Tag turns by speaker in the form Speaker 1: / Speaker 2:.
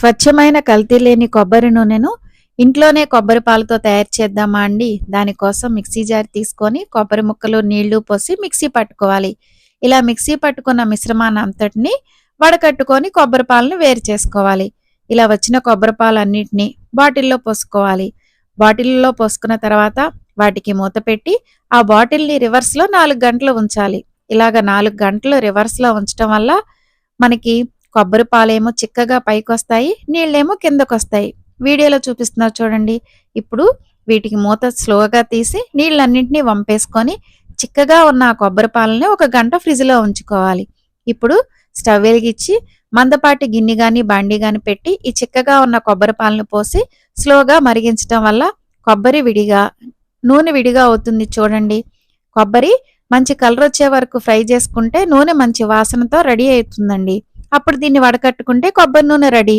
Speaker 1: స్వచ్ఛమైన కల్తీ లేని కొబ్బరి నూనెను ఇంట్లోనే కొబ్బరి పాలతో తయారు చేద్దామా అండి? దానికోసం మిక్సీ జార్ తీసుకొని కొబ్బరి ముక్కలు నీళ్ళు పోసి మిక్సీ పట్టుకోవాలి. ఇలా మిక్సీ పట్టుకున్న మిశ్రమాన్ని అంతటిని వడకట్టుకొని కొబ్బరి పాలను వేరు చేసుకోవాలి. ఇలా వచ్చిన కొబ్బరి పాలన్నిటిని బాటిల్లో పోసుకోవాలి. బాటిల్లో పోసుకున్న తర్వాత వాటికి మూత పెట్టి ఆ బాటిల్ని రివర్స్లో నాలుగు గంటలు ఉంచాలి. ఇలాగ నాలుగు గంటలు రివర్స్లో ఉంచడం వల్ల మనకి కొబ్బరి పాలేమో చిక్కగా పైకి వస్తాయి నీళ్ళేమో కిందకు వస్తాయి వీడియోలో చూపిస్తున్నారు చూడండి. ఇప్పుడు వీటికి మూత స్లోగా తీసి నీళ్ళన్నింటినీ వంపేసుకొని చిక్కగా ఉన్న ఆ కొబ్బరి పాలని ఒక గంట ఫ్రిడ్జ్లో ఉంచుకోవాలి. ఇప్పుడు స్టవ్ వెలిగించి మందపాటి గిన్నె కానీ బండి కానీ పెట్టి ఈ చిక్కగా ఉన్న కొబ్బరి పాలను పోసి స్లోగా మరిగించడం వల్ల కొబ్బరి విడిగా నూనె విడిగా అవుతుంది చూడండి. కొబ్బరి మంచి కలర్ వచ్చే వరకు ఫ్రై చేసుకుంటే నూనె మంచి వాసనతో రెడీ అవుతుందండి. అప్పుడు దీన్ని వడకట్టుకుంటే కొబ్బరి నూనె రెడీ.